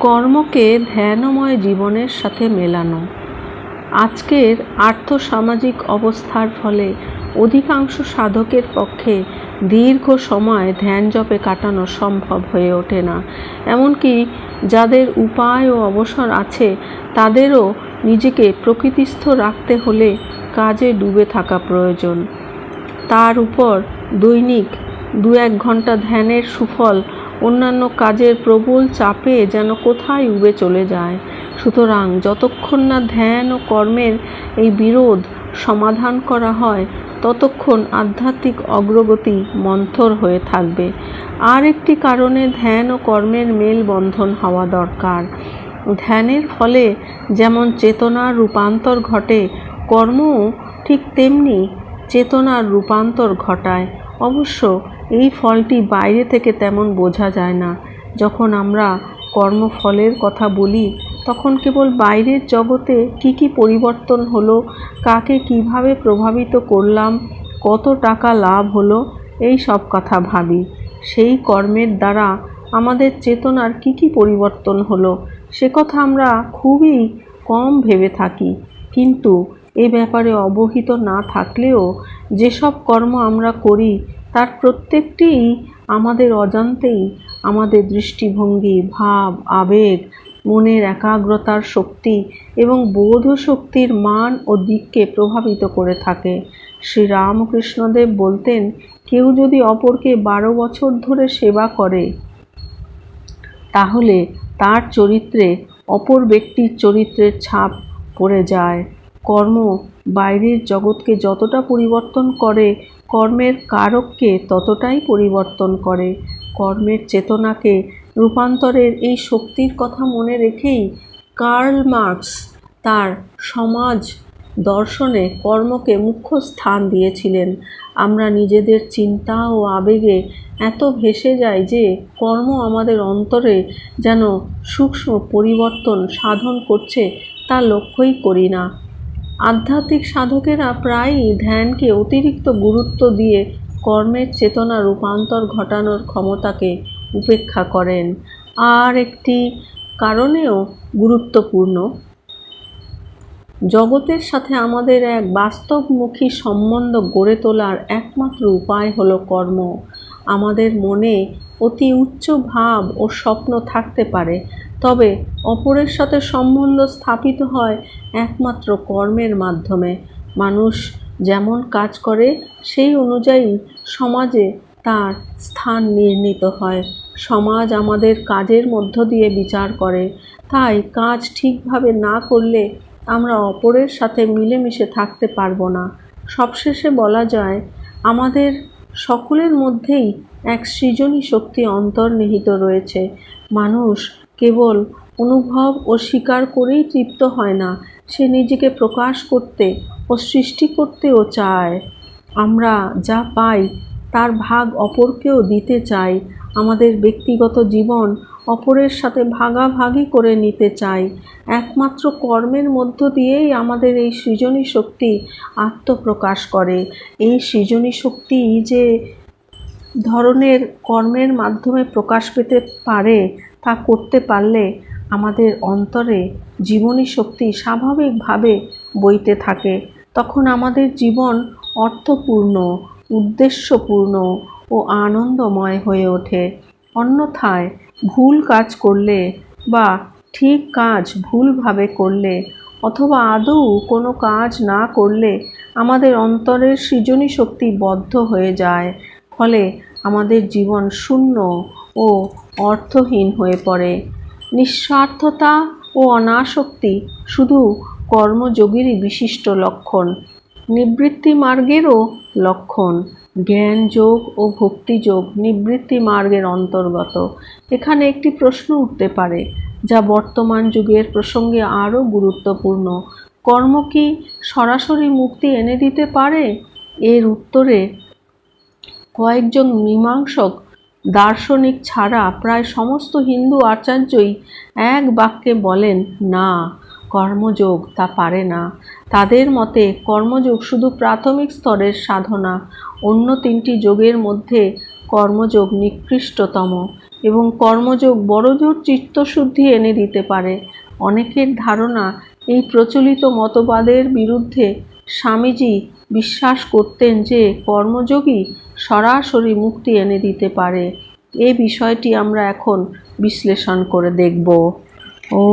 কর্মকে ধ্যানময় জীবনের সাথে মেলানো। আজকের আর্থসামাজিক অবস্থার ফলে অধিকাংশ সাধকের পক্ষে দীর্ঘ সময় ধ্যান জপে কাটানো সম্ভব হয়ে ওঠে না। এমনকি যাদের উপায় ও অবসর আছে, তাদেরও নিজেকে প্রকৃতিস্থ রাখতে হলে কাজে ডুবে থাকা প্রয়োজন। তার উপর দৈনিক দু এক ঘণ্টা ধ্যানের সুফল অন্যান্য কাজের প্রবল চাপে যেন কোথায় উবে চলে যায়। সুতরাং যতক্ষণ না ধ্যান ও কর্মের এই বিরোধ সমাধান করা হয়, ততক্ষণ আধ্যাত্মিক অগ্রগতি মন্থর হয়ে থাকবে। আর একটি কারণে ধ্যান ও কর্মের মেলবন্ধন হওয়া দরকার। ধ্যানের ফলে যেমন চেতনার রূপান্তর ঘটে, কর্মও ঠিক তেমনি চেতনার রূপান্তর ঘটায়। অবশ্য এই ফলটি বাইরে থেকে তেমন বোঝা যায় না। যখন আমরা কর্মফলের কথা বলি, তখন কেবল বাইরের জগতে কি কি পরিবর্তন হলো, কাকে কীভাবে প্রভাবিত করলাম, কত টাকা লাভ হলো, এই সব কথা ভাবি। সেই কর্মের দ্বারা আমাদের চেতনার কি কি পরিবর্তন হলো, সে কথা আমরা খুবই কম ভেবে থাকি। কিন্তু এ ব্যাপারে অবহিত না থাকলেও যেসব কর্ম আমরা করি তার প্রত্যেকটিই আমাদের অজান্তেই আমাদের দৃষ্টিভঙ্গি, ভাব, আবেগ, মনের একাগ্রতার শক্তি এবং বোধ শক্তির মান ও দিককে প্রভাবিত করে থাকে। শ্রী রামকৃষ্ণদেব বলতেন, কেউ যদি অপরকে বারো বছর ধরে সেবা করে, তাহলে তার চরিত্রে অপর ব্যক্তির চরিত্রের ছাপ পড়ে যায়। কর্ম বাইরের জগৎকে যতটা পরিবর্তন করে কর্মের কারককে ততটাই পরিবর্তন করে। কর্মের চেতনাকে রূপান্তরের এই শক্তির কথা মনে রেখেই কার্ল মার্কস তার সমাজ দর্শনে কর্মকে মুখ্য স্থান দিয়েছিলেন। আমরা নিজেদের চিন্তা ও আবেগে এত ভেসে যাই যে কর্ম আমাদের অন্তরে যেন সূক্ষ্ম পরিবর্তন সাধন করছে তা লক্ষ্যই করি না। আধ্যাত্মিক সাধকেরা প্রায়ই ধ্যানকে অতিরিক্ত গুরুত্ব দিয়ে কর্মের চেতনা রূপান্তর ঘটানোর ক্ষমতাকে উপেক্ষা করেন। আর একটি কারণেও গুরুত্বপূর্ণ। জগতের সাথে আমাদের এক বাস্তবমুখী সম্বন্ধ গড়ে তোলার একমাত্র উপায় হলো কর্ম। আমাদের মনে অতি উচ্চ ভাব ও স্বপ্ন থাকতে পারে তবে অপরের সাথে সম্বন্ধ স্থাপিত হয় একমাত্র কর্মের মাধ্যমে। মানুষ যেমন কাজ করে, সেই অনুযায়ী সমাজে তার স্থান নির্ণীত হয়। সমাজ আমাদের কাজের মধ্য দিয়ে বিচার করে। তাই কাজ ঠিকভাবে না করলে আমরা অপরের সাথে মিলেমিশে থাকতে পারব না। সবশেষে বলা যায়, আমাদের সকলের মধ্যেই এক সৃজনী শক্তি অন্তর্নিহিত রয়েছে। মানুষ কেবল অনুভব ও স্বীকার করেই তৃপ্ত হয় না। সে নিজেকে প্রকাশ করতে ও সৃষ্টি করতেও চায়। আমরা যা পাই, তার ভাগ অপরকেও দিতে চাই। আমাদের ব্যক্তিগত জীবন অপরের সাথে ভাগাভাগি করে নিতে চাই। একমাত্র কর্মের মধ্য দিয়েই আমাদের এই সৃজনী শক্তি আত্মপ্রকাশ করে। এই সৃজনী শক্তি যে ধরনের কর্মের মাধ্যমে প্রকাশ পেতে পারে তা করতে পারলে আমাদের অন্তরে জীবনী শক্তি স্বাভাবিকভাবে বইতে থাকে। তখন আমাদের জীবন অর্থপূর্ণ, উদ্দেশ্যপূর্ণ ও আনন্দময় হয়ে ওঠে। অন্যথায় ভুল কাজ করলে বা ঠিক কাজ ভুলভাবে করলে অথবা আদৌ কোনো কাজ না করলে আমাদের অন্তরের সৃজনী শক্তি বদ্ধ হয়ে যায়। ফলে আমাদের জীবন শূন্য ও অর্থহীন হয়ে পড়ে। নিঃস্বার্থতা ও অনাসক্তি শুধু কর্মযোগীরই বিশিষ্ট লক্ষণ। নিবৃত্তি মার্গেরও লক্ষণ। জ্ঞান যোগ ও ভক্তিযোগ নিবৃত্তি মার্গের অন্তর্গত। এখানে একটি প্রশ্ন উঠতে পারে, যা বর্তমান যুগের প্রসঙ্গে আরও গুরুত্বপূর্ণ। কর্ম কি সরাসরি মুক্তি এনে দিতে পারে? এর উত্তরে কয়েকজন মীমাংসক দার্শনিক ছাড়া প্রায় সমস্ত হিন্দু আচার্যই এক বাক্যে বলেন, না, কর্মযোগ তা পারে না। তাদের মতে কর্মযোগ শুধু প্রাথমিক স্তরের সাধনা, অন্য তিনটি যোগের মধ্যে কর্মযোগ নিকৃষ্টতম এবং কর্মযোগ বড়জোর চিত্তশুদ্ধি এনে দিতে পারে। অনেকের ধারণা এই প্রচলিত মতবাদের বিরুদ্ধে স্বামীজি বিশ্বাস করতেন যে কর্মযোগী সরাসরি মুক্তি এনে দিতে পারে। এই বিষয়টি আমরা এখন বিশ্লেষণ করে দেখব। ও